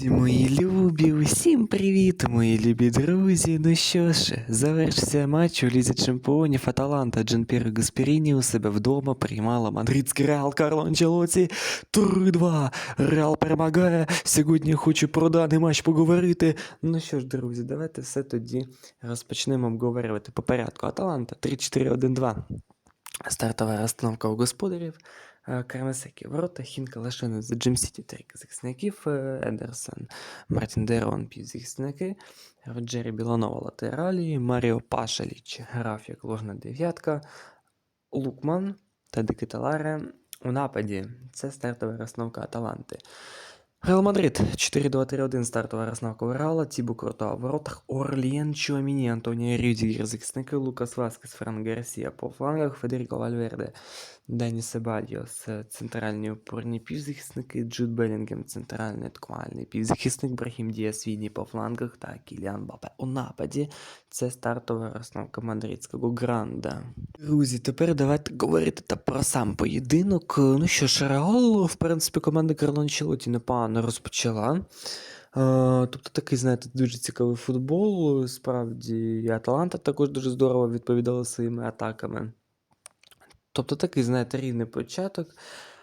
Мої любі, усім привіт, мої любі друзі. Ну що ж, завершився матч у Лізі Чемпіонів Аталанта Джанпіро Гасперіні у себе вдома приймала мадридський Реал Карло Анчелоті 3-2. Реал перемагає. Сьогодні хочу про даний матч поговорити. Ну що ж, друзі, давайте все тоді розпочнемо обговорювати по порядку. Аталанта 3-4-1-2. Стартова розстановка у господарів. Кармасекі ворота, Хінка Лашина за Джим Сіті, три захисників, Едерсон, Мартін Дерон, півзахисники, Роджері Біланова латералі, Маріо Пашаліч грав як ложна дев'ятка, Лукман та Декеталаре у нападі. Це стартова розстановка Аталанти. Реал Мадрид 4-2-3-1 стартова розстановка у Реала, Тібу Куртуа в воротах, Орлієн Чуаміні, Антонія Рюдігер, захисники, Лукас Васкес, Фран Гарсія по флангах, Федеріко Вальверде, Дані Себальйос, е, центральні опорні півзахисники, Джуд Белінгем, центральний атакувальний півзахисник, Брахім Діас Відні по флангах та Кіліан Бапе у нападі. Це стартова розстановка мадридського гранда. Друзі, тепер давайте говорити та про сам поєдинок. Ну що Реал, в принципі, команда Карло Анчелоті непогано розпочала. Тобто такий, знаєте, дуже цікавий футбол. Справді, і Аталанта також дуже здорово відповідала своїми атаками. Тобто такий, знаєте, рівний початок.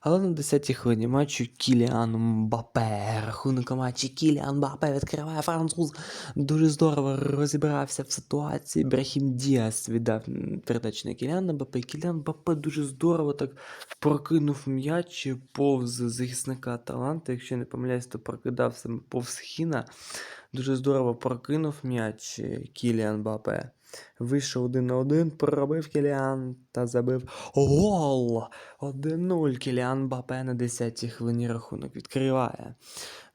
Але на 10-й хвилині матчу Кіліан Мбапе. Рахунок матчі Кіліан Мбапе відкриває француз. Дуже здорово розібрався в ситуації. Брахім Діас віддав передачу на Кіліана Мбапе. Кіліан Мбапе дуже здорово так прокинув м'яч повз захисника Аталанти. Якщо не помиляюсь, то прокидав саме повз Хіна. Дуже здорово прокинув м'яч Кіліан Мбапе. Вийшов один на один, проробив Кіліан та забив гол! 1-0 Кіліан Бапе на 10-й хвилині рахунок відкриває.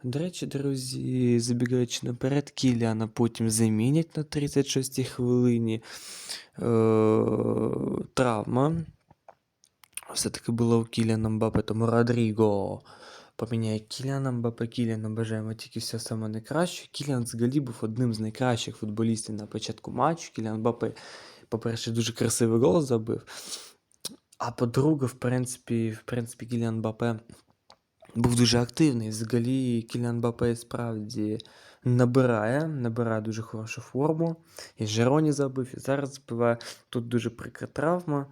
До речі, друзі, забігаючи наперед, Кіліана потім замінять на 36-й хвилині. Е- травма. Все-таки була у Кіліана Мбапе, тому Родріго поміняє Кіліана Мбапе. Кіліана бажаємо тільки все саме найкраще. Кіліан взагалі був одним з найкращих футболістів на початку матчу. Кіліан Мбапе, по-перше, дуже красивий гол забив. А по-друге, в принципі, в принципі, Кіліан Мбапе був дуже активний. Взагалі, Кіліан Мбапе справді набирає, набирає дуже хорошу форму. І Жероні забив, і зараз забиває. Тут дуже прикра травма.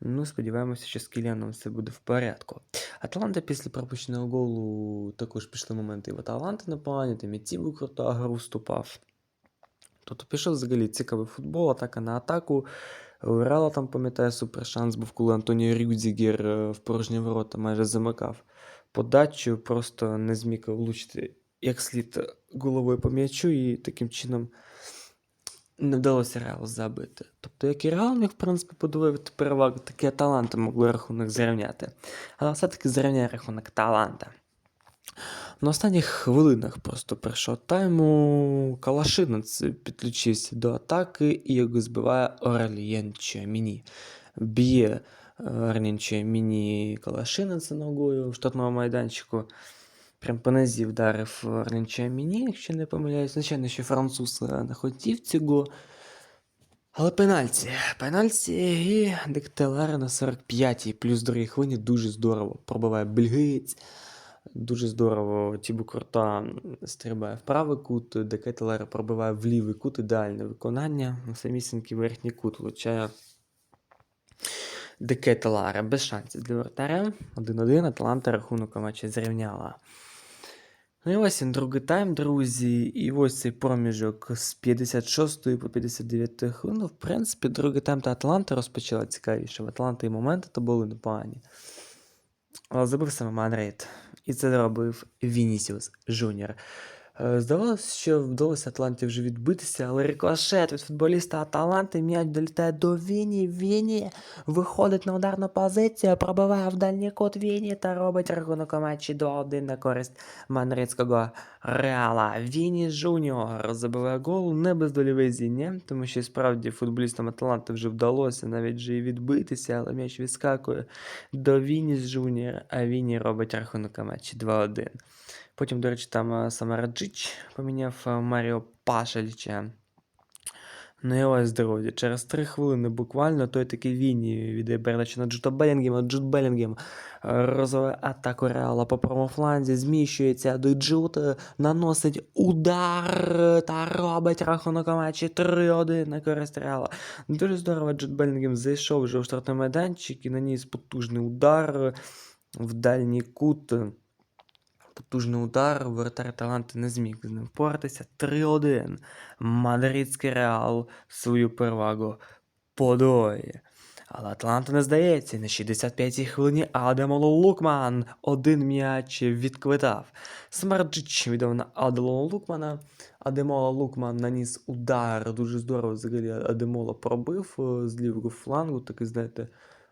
Ну, сподіваємося, що з Кіліаном все буде в порядку. Аталанта після пропущеного голу також пішли моменти і в Аталанти на плані, там і Тібу крута гру вступав. Тобто пішов взагалі цікавий футбол, атака на атаку. У Реала там, пам'ятаю, супер шанс був, коли Антоніо Рюдзігер е, в порожні ворота майже замикав подачу, просто не зміг влучити як слід головою по м'ячу, і таким чином не вдалося Реалу забити. Тобто, як і Реал міг, в принципі, подивити перевагу, так і Аталанта могли рахунок зрівняти. Але все-таки зрівняє рахунок Аталанта. На останніх хвилинах просто першого тайму Калашинець підключився до атаки і його збиває Орлієн Чуаміні. Б'є Орлієн Чуаміні Калашинець ногою в штатному майданчику. Прям по нозі вдарив Орлієн Чуаміні, якщо не помиляюсь. Звичайно, що француз не хотів цього. Але пенальті. Пенальті і Дектелер на 45-й, плюс другій хвилині дуже здорово. Пробиває бельгиєць. Дуже здорово. Тібу Курта стрибає в правий кут, Декетелер пробиває в лівий кут, ідеальне виконання. На самісінький верхній кут влучає Декетелера без шансів для вратаря. 1-1, Атланта рахунок матчі зрівняла. Ну і ось він другий тайм, друзі. І ось цей проміжок з 56 по 59 хвилину. В принципі, другий тайм та Атланта розпочала цікавіше. В Атланти і моменти то були непогані. Але забив саме Манрейт. І це зробив Вінісіус Жуніор. Е, Здавалося, що вдалося Атланті вже відбитися, але рикошет від футболіста Аталанти м'яч долітає до Віні. Віні виходить на ударну позицію, пробиває в дальній кут Віні та робить рахунок матчі 2-1 на користь мадридського Реала. Віні Жуніор забиває гол не без долі везіння, тому що справді футболістам Аталанти вже вдалося навіть вже і відбитися, але м'яч відскакує до Віні Жуніор, а Віні робить рахунок матчі 2-1. Потім, до речі, там е, саме Раджич поміняв е, Маріо Пашаліча Ну і ось, друзі, через три хвилини буквально той такий Вінні віддає передачу на Джута Белінгема, Джут Белінгем е, розвиває атаку Реала по правому фланзі, зміщується до Джута, наносить удар та робить рахунок у матчі 3-1 на користь Реала. Дуже здорово Джут Белінгем зайшов вже у штрафний майданчик і наніс потужний удар в дальній кут. Потужний удар, воротар таланти не зміг з ним впоратися. 3-1. Мадридський реал свою перевагу подоє. Але Атланта не здається, на 65-й хвилині Адемоло Лукман один м'яч відквитав. Смерджич віддав на Адемоло Лукмана. Адемоло Лукман наніс удар. Дуже здорово взагалі Адемоло пробив е, з лівого флангу, такий, знаєте,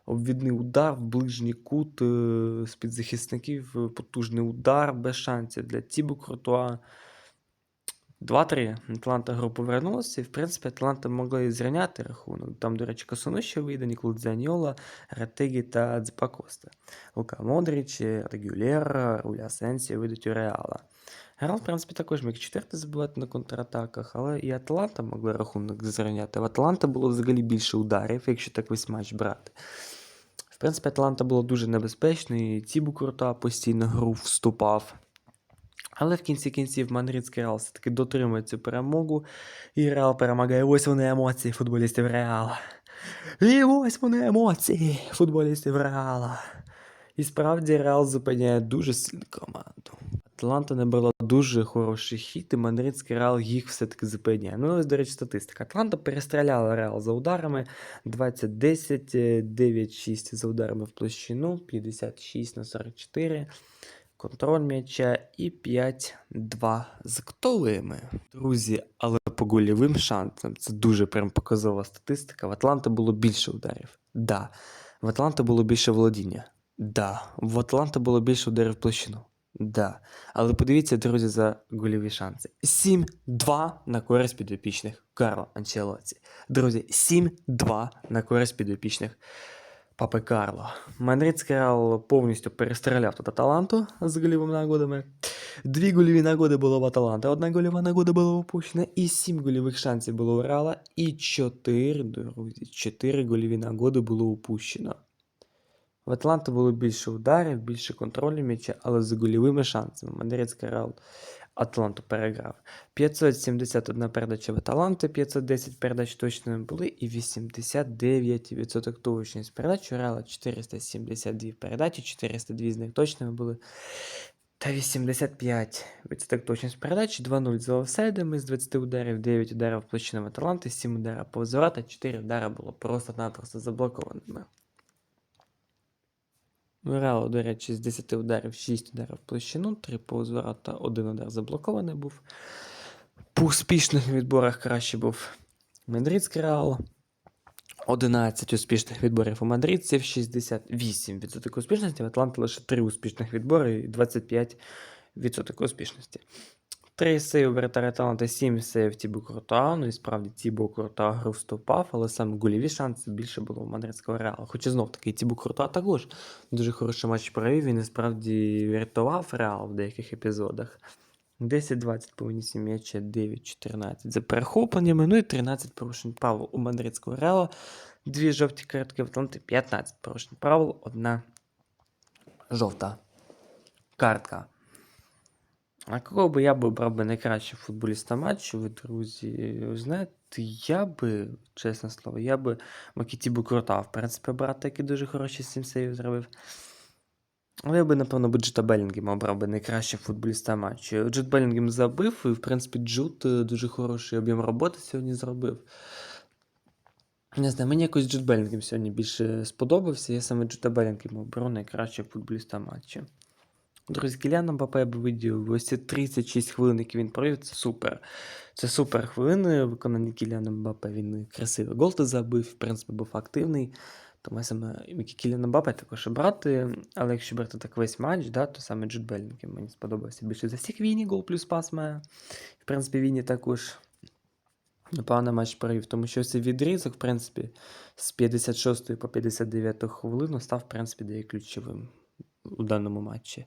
обвідний удар в ближній кут е, з-під захисників, е, потужний удар без шансів для Тібу Крутуа. 2-3. Атланта гру повернулася, і в принципі Атланта могла і рахунок. Там, до речі, Касуну ще вийде, Нікол Дзаньола, Ратегі та Дзепакоста. Лука Модріч, Регюлєр, Руля Сенсі вийдуть у Реала. Реал, в принципі, також міг четверти забивати на контратаках, але і Атланта могла рахунок зрівняти. В Атланта було взагалі більше ударів, якщо так весь матч брати. В принципі, Атланта була дуже небезпечною, і Тібу Крута постійно гру вступав. Але в кінці кінців Мадридський Реал все-таки дотримує цю перемогу, і Реал перемагає. Ось вони емоції футболістів Реала. І ось вони емоції футболістів Реала. І справді Реал зупиняє дуже сильну команду. Атланта набрала дуже хороший хід, і Мадридський Реал їх все-таки зупиняє. Ну, ось, до речі, статистика. Атланта перестріляла Реал за ударами 20-10, 9-6 за ударами в площину, 56 на 44 контроль м'яча і 5-2 з актовими. Друзі, але по гольовим шансам це дуже прям показова статистика. В Атланта було більше ударів. Да. В Атланта було більше володіння. Да. В Атланта було більше ударів в площину. Да. Але подивіться, друзі, за гольові шанси. 7-2 на користь підопічних Карло Анчелоці. Друзі, 7-2 на користь підопічних Папи Карло. Мадридський Реал повністю перестріляв тут Аталанту з гольовими нагодами. Дві гольові нагоди було в Аталанти, одна гольова нагода була упущена, і сім гольових шансів було у Реала, і чотири, друзі, чотири гольові нагоди було упущено. В Атланти було більше ударів, більше контролю м'яча, але з гольовими шансами. Мадридський Реал Атланту переграв. 571 передача в Аталанти, 510 передач точними були і 89% точність передач. У Реала 472 передачі, 402 з них точними були. Та 85% точність передач, 2-0 за офсайдами з 20 ударів, 9 ударів площинами Аталанти, 7 ударів по взворота, 4 удари було просто-напросто заблокованими. У до речі, з 10 ударів 6 ударів в площину, 3 по та 1 удар заблокований був. По успішних відборах краще був Мадридський Реал. 11 успішних відборів у мадридців, 68% успішності, в Атланти лише 3 успішних відбори і 25% успішності. 3 сейв вратаря таланта, 7 сейв Тібу Куртуа. Ну і справді Тібу Куртуа гру вступав, але саме гольові шанси більше було у мадридського Реалу. Хоча знов таки Тібу Куртуа також дуже хороший матч провів, він і справді врятував Реал в деяких епізодах. 10-20 по винісі м'яча, 9-14 за перехопленнями, ну і 13 порушень правил у мадридського Реала. Дві жовті картки в Атланти, 15 порушень правил, одна жовта картка. А кого би я би обрав би найкращого футболіста матчу, ви, друзі, знаєте, я би, чесне слово, я би Макіті Букрота, в принципі, обрати, який дуже хороший сейвів зробив. Але я би, напевно, би Джута Белінгема обрав би найкращого футболіста матчу. Джут Белінгем забив, і, в принципі, Джут дуже хороший об'єм роботи сьогодні зробив. Не знаю, мені якось Джут Белінгем сьогодні більше сподобався. Я саме Джута Белінгема обрав найкращого футболіста матчу. Друзі, Кіляна Мбапе я би виділив. Ось ці 36 хвилин, які він провів, це супер. Це супер хвилини виконані Кіляна Мбапе. Він красивий гол забив, в принципі, був активний. Тому саме Кіляна Мбапе також брати. Але якщо брати так весь матч, да, то саме Джуд Белінгем мені сподобався більше за всіх Віні, гол плюс пас має. В принципі, Віні також непоганий матч провів, тому що цей відрізок, в принципі, з 56 по 59 хвилину став, в принципі, де ключовим у даному матчі.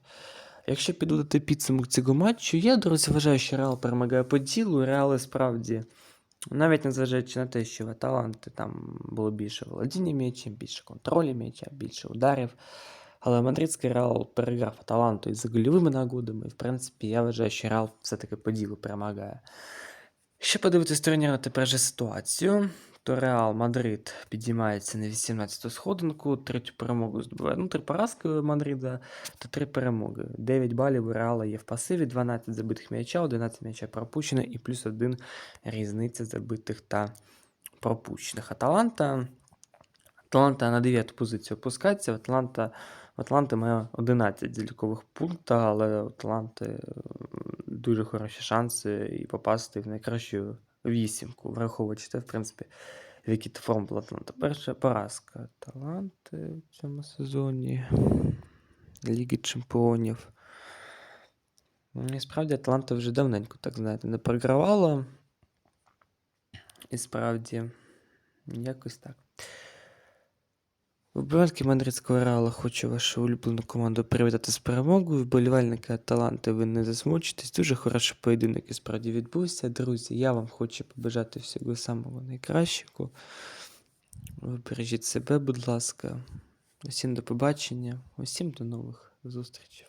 Якщо підводити підсумок цього матчу, я, друзі, вважаю, що Реал перемагає по ділу. Реал справді Навіть незважаючи на те, що в Аталанти там було більше володіння м'ячем, більше контролю м'яча, більше ударів. Але мадридський Реал переграв Аталанту із гольовими нагодами. І, в принципі, я вважаю, що Реал все-таки по ділу перемагає. Ще подивитись турніру тепер же ситуацію. То Реал Мадрид підіймається на 18-ту сходинку, третю перемогу здобуває. Ну, три поразки Мадрида та три перемоги. 9 балів у Реала є в пасиві, 12 забитих м'яча, 11 м'яча пропущено і плюс один різниця забитих та пропущених. Аталанта. Атланта на 9 позицію опускається. Атланта, в Атланти має 11 залікових пунктів, але у Атланти е, дуже хороші шанси і попасти в найкращу вісімку, враховуючи те, в принципі, в якій форм була Атланта. Перша поразка Таланти в цьому сезоні Ліги Чемпіонів. Ну, І справді Атланта вже давненько, так знаєте, не програвала. І справді, якось так. Вбивальки мадридського Реала хочу вашу улюблену команду привітати з перемогою. Вболівальники Аталанти, ви не засмучитесь. Дуже хороший поєдинок і справді відбувся. Друзі, я вам хочу побажати всього самого найкращого. Бережіть себе, будь ласка. Усім до побачення, усім до нових зустрічей.